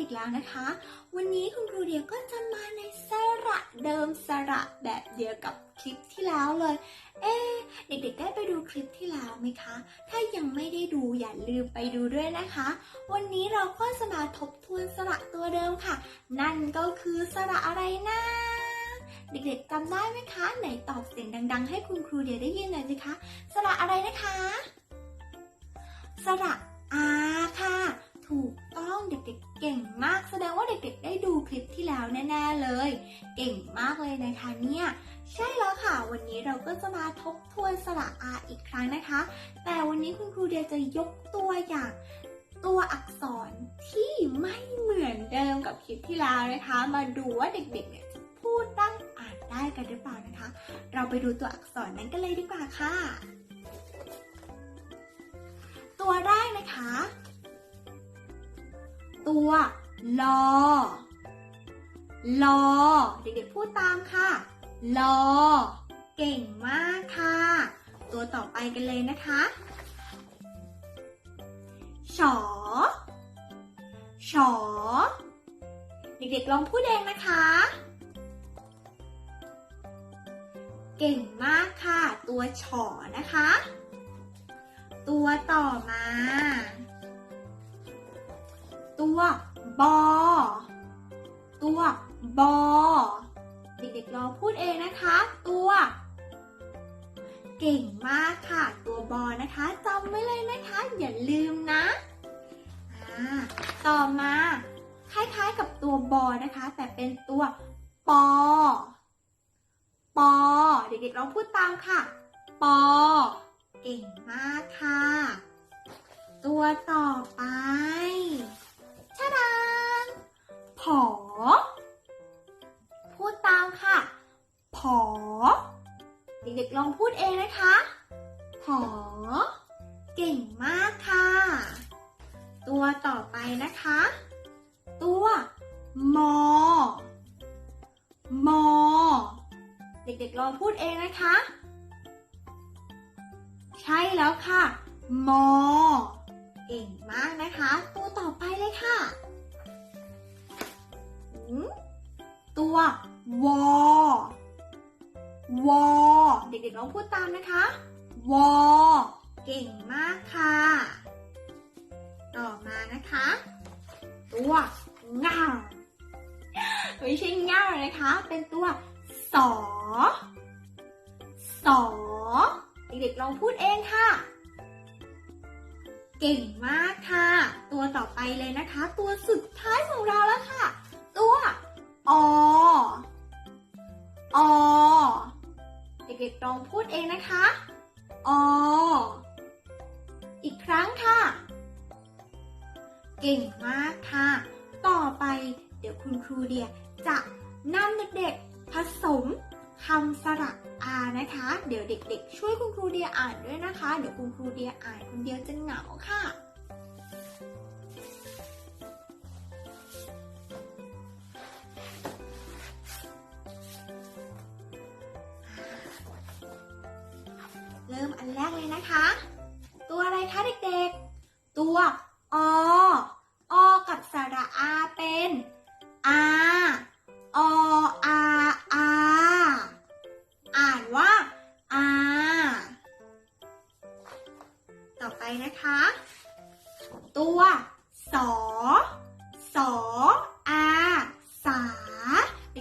อีกแล้วนะคะ วันนี้คุณครูเดียก็จะมาในสระเดิมสระแบบเดียวกับคลิปที่แล้วเลย เอ๊เด็กๆได้ไปดูคลิปที่แล้วไหมคะ ถ้ายังไม่ได้ดูอย่าลืมไปดูด้วยนะคะ วันนี้เราก็จะมาทบทวนสระตัวเดิมค่ะ นั่นก็คือสระอะไรนะ เด็กๆจำได้ไหมคะ ไหนตอบเสียงดัง ๆ ให้คุณครูเดียได้ยินหน่อยสิคะ สระอะไรนะคะ สระอาค่ะ ถูกต้องเด็กๆเก่งมาก แสดงว่าเด็กๆ ได้ดูคลิปที่แล้วแน่ๆเลย เก่งมากเลยนะคะเนี่ยใช่แล้วค่ะ วันนี้เราก็จะมาทบทวนสระอาอีกครั้งนะคะ แต่วันนี้คุณครูเดียจะยกตัวอย่างตัวอักษรที่ไม่เหมือนเดิมกับคลิปที่แล้วนะคะ มาดูว่าเด็กๆเนี่ยพูดตั้ง ได้กันหรือเปล่านะคะ เราไปดูตัวอักษรนั้นกันเลยดีกว่าค่ะ ตัวแรกนะคะ ตัวลอลอเด็กๆพูดตามค่ะลอเก่งมากค่ะ ตัวต่อไปกันเลยนะคะฉอฉอเด็กๆลองพูดเองนะคะ เก่งมากค่ะ ตัวฉอนะคะ ตัวต่อมา ตัวบอ ตัวบอ เด็กๆลอพูดเองนะคะ ตัว เก่งมากค่ะ ตัวบอนะคะจำไว้เลยนะคะ อย่าลืมนะ ต่อมา คล้ายๆกับตัวบอนะคะ แต่เป็นตัวปอ ปอ ด็กๆลองพูดตามค่ะ ปอ เก่งมากค่ะ ตัวต่อไปชะดานผอ พูดตามค่ะ ผอ เด็กๆลองพูดเองนะคะ ผอ เก่งมากค่ะ ตัวต่อไปนะคะ ตัว มอ มอ เด็กๆลองพูดเองนะคะ ใช่แล้วค่ะ มอ เก่งมากนะคะ ตัวต่อไปเลยค่ะ ตัววอวอเด็กๆลองพูดตามนะคะ วอ เก่งมากค่ะ ต่อมานะคะ ตัวง่าไม่ใช่ง่านะคะ เป็นตัวสอส องพูดเองค่ะ เก่งมากค่ะ ตัวต่อไปเลยนะคะ ตัวสุดท้ายของเราแล้วค่ะ ตัวออเด็กๆลองพูดเองนะคะออีกครั้งค่ะ เก่งมากค่ะ ต่อไปเดี๋ยวคุณครูเดียจะนำเด็กๆผสม คำสระอานะคะ เดี๋ยวเด็กๆ ช่วยคุณครูเดียอ่านด้วยนะคะ เดี๋ยวคุณครูเดียอ่านคนเดียวจะเหงาค่ะ เริ่มอันแรกเลยนะคะ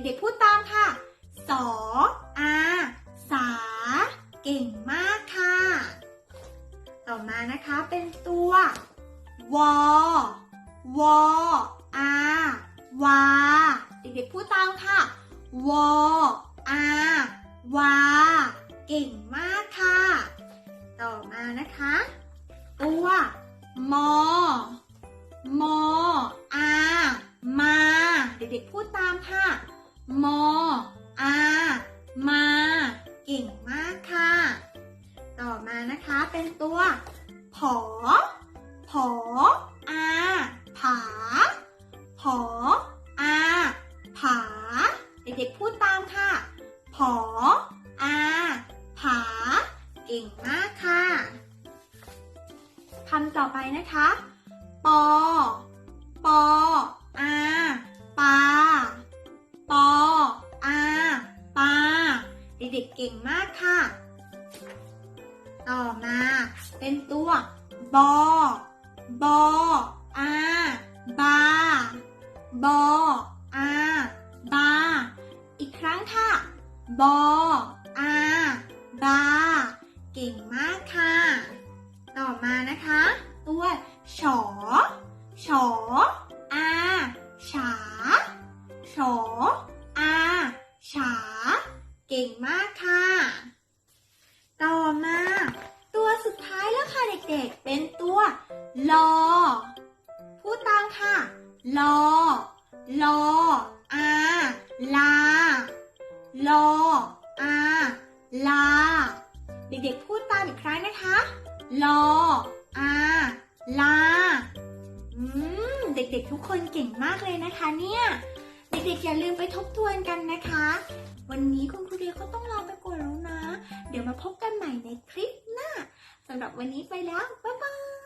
เด็กๆพูดตามค่ะ สออาสา เก่งมากค่ะ ต่อมานะคะเป็นตัว วอ วออาวา เด็กๆพูดตามค่ะ วออาวา เก่งมากค่ะ ต่อมานะคะ ตัว มอ มออามา เด็กๆพูดตาม มอา มา เก่งมากค่ะ ต่อมานะคะเป็นตัวผอผออาผาผออาผา เด็กๆพูดตามค่ะผออาผา เก่งมากค่ะคำต่อไปนะคะปอ ด็กๆเก่งมากค่ะ ต่อมา เป็นตัวบอบออาบาบออาบา อีกครั้งค่ะบออาบา เก่งมากค่ะ ต่อมานะคะ ตัวฉอฉออาฉาฉออาฉา เก่งมากค่ะ ต่อมา ตัวสุดท้ายแล้วค่ะเด็กๆ เป็นตัวลอพูดตามค่ะลอลออาลาลออาลา เด็กๆ พูดตามอีกครั้งนะคะลออาลา อืม เด็กๆ ทุกคนเก่งมากเลยนะคะเนี่ย เด็กๆอย่าลืมไปทบทวนกันนะคะ วันนี้คุณครูเดียก็ต้องลาไปก่อนแล้วนะ เดี๋ยวมาพบกันใหม่ในคลิปหน้าสำหรับวันนี้ไปแล้ว บ๊ายบาย